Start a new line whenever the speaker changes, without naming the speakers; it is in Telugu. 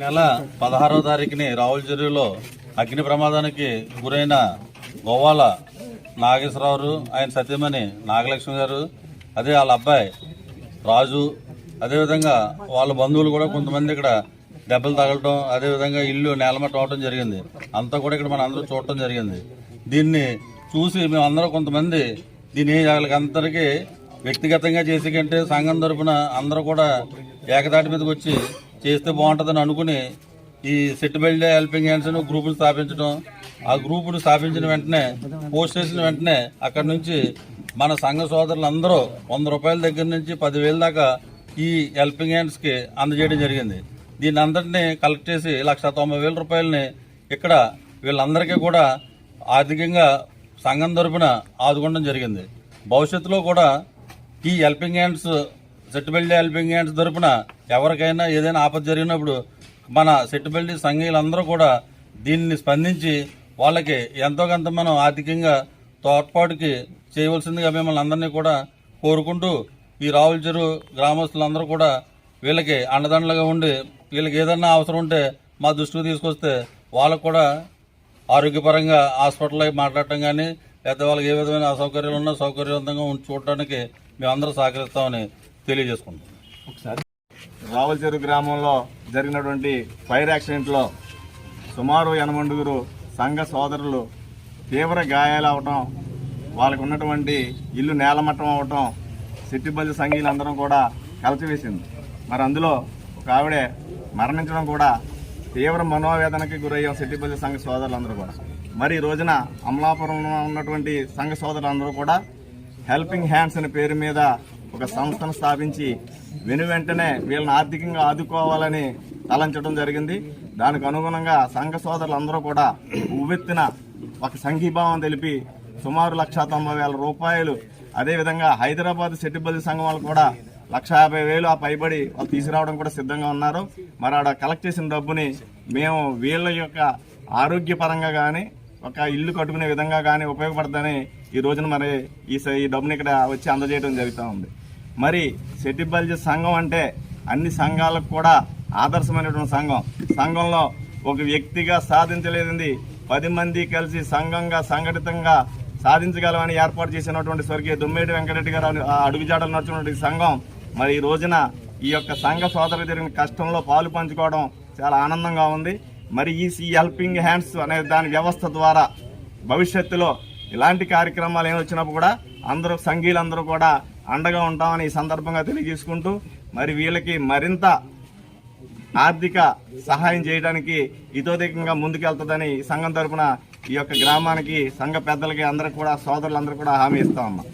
నెల పదహారవ తారీఖుని రావుల చెరువులో అగ్ని ప్రమాదానికి గురైన గోవాల నాగేశ్వరరావు ఆయన సత్యమణి నాగలక్ష్మి గారు అదే వాళ్ళ అబ్బాయి రాజు అదేవిధంగా వాళ్ళ బంధువులు కూడా కొంతమంది ఇక్కడ దెబ్బలు తగలటం అదేవిధంగా ఇల్లు నేలమట్టం అవటం జరిగింది. అంతా కూడా ఇక్కడ మన అందరూ చూడటం జరిగింది. దీన్ని చూసి మేమందరం కొంతమంది దీన్ని వాళ్ళకి అందరికీ వ్యక్తిగతంగా చేసి కంటే సంఘం తరఫున అందరూ కూడా ఏకదాటి మీదకి వచ్చి చేస్తే బాగుంటుందని అనుకుని ఈ సెట్ బెల్ట్ హెల్పింగ్ హ్యాండ్స్ గ్రూపులు స్థాపించడం ఆ గ్రూపులు స్థాపించిన వెంటనే పోస్ట్ చేసిన వెంటనే అక్కడ నుంచి మన సంఘ సోదరులందరూ వంద రూపాయల దగ్గర నుంచి పదివేల దాకా ఈ హెల్పింగ్ హ్యాండ్స్కి అందజేయడం జరిగింది. దీని అందరినీ కలెక్ట్ చేసి లక్ష తొంభై వేల రూపాయలని ఇక్కడ వీళ్ళందరికీ కూడా ఆర్థికంగా సంఘం తరపున ఆదుకోవడం జరిగింది. భవిష్యత్తులో కూడా ఈ హెల్పింగ్ హ్యాండ్స్ సెట్టుబెల్లి హెల్పింగ్ హ్యాండ్స్ తరపున ఎవరికైనా ఏదైనా ఆపద జరిగినప్పుడు మన సెట్టుబెల్లి సంఘీయులందరూ కూడా దీన్ని స్పందించి వాళ్ళకి ఎంతో కొంత మనం ఆర్థికంగా తోడ్పాటుకి చేయవలసిందిగా మిమ్మల్ని అందరినీ కూడా కోరుకుంటూ ఈ రావుల చెరువు గ్రామస్తులందరూ కూడా వీళ్ళకి అండదండలుగా ఉండి వీళ్ళకి ఏదన్నా అవసరం ఉంటే మా దృష్టికి తీసుకొస్తే వాళ్ళకు కూడా ఆరోగ్యపరంగా హాస్పిటల్లో మాట్లాడటం కానీ లేదా వాళ్ళకి ఏ విధమైన అసౌకర్యాలు ఉన్నా సౌకర్యవంతంగా ఉంచి చూడటానికి మేమందరం సహకరిస్తామని తెలియజేసుకుంటాం
రావులచెరు గ్రామంలో జరిగినటువంటి ఫైర్ యాక్సిడెంట్లో సుమారు ఎనమండుగురు సంఘ సోదరులు తీవ్ర గాయాలు అవటం వాళ్ళకు ఉన్నటువంటి ఇల్లు నేలమట్టం అవటం సిట్టిబల్లి సంఘీలందరం కూడా కలచివేసింది. మరి అందులో ఒక ఆవిడే మరణించడం కూడా తీవ్ర మనోవేదనకి గురయ్యాం సిట్టిబల్లి సంఘ సోదరులందరూ కూడా. మరి ఈ రోజున అమలాపురంలో ఉన్నటువంటి సంఘ సోదరులందరూ కూడా హెల్పింగ్ హ్యాండ్స్ అనే పేరు మీద ఒక సంస్థను స్థాపించి వెను వెంటనే వీళ్ళని ఆర్థికంగా ఆదుకోవాలని తలంచడం జరిగింది. దానికి అనుగుణంగా సంఘ సోదరులందరూ కూడా ఉవ్వెత్తిన ఒక సంఘీభావం తెలిపి సుమారు లక్ష తొంభై వేల రూపాయలు. అదేవిధంగా హైదరాబాద్ సెట్టిబల్లి సంఘం వాళ్ళు కూడా లక్ష యాభై వేలు ఆ పైబడి వాళ్ళు తీసుకురావడం కూడా సిద్ధంగా ఉన్నారు. మరి ఆడ కలెక్ట్ చేసిన డబ్బుని మేము వీళ్ళ యొక్క ఆరోగ్యపరంగా కానీ ఒక ఇల్లు కట్టుకునే విధంగా కానీ ఉపయోగపడదని ఈ రోజున మరి ఈ స- ఈ డబ్బుని ఇక్కడ వచ్చి అందజేయడం జరుగుతూ ఉంది. మరి సెటిబల్జీ సంఘం అంటే అన్ని సంఘాలకు కూడా ఆదర్శమైనటువంటి సంఘం. సంఘంలో ఒక వ్యక్తిగా సాధించలేదండి పది మంది కలిసి సంఘంగా సంఘటితంగా సాధించగలమని ఏర్పాటు చేసినటువంటి స్వర్గీయ దుమ్మేటి వెంకటరెడ్డి గారు అడుగుజాడలు నడుచుకున్నటువంటి సంఘం. మరి ఈ రోజున ఈ యొక్క సంఘ సోదరు జరిగిన కష్టంలో పాలు పంచుకోవడం చాలా ఆనందంగా ఉంది. మరి ఈ ఈ హెల్పింగ్ హ్యాండ్స్ అనే దాని వ్యవస్థ ద్వారా భవిష్యత్తులో ఇలాంటి కార్యక్రమాలు ఏమి వచ్చినప్పుడు కూడా అందరూ సంఘీయులందరూ కూడా అండగా ఉంటామని ఈ సందర్భంగా తెలియజేసుకుంటూ మరి వీళ్ళకి మరింత ఆర్థిక సహాయం చేయడానికి ఇతోధికంగా ముందుకెళ్తుందని ఈ సంఘం తరపున ఈ యొక్క గ్రామానికి సంఘ పెద్దలకి అందరికి కూడా సోదరులందరూ కూడా హామీ ఇస్తామమ్మా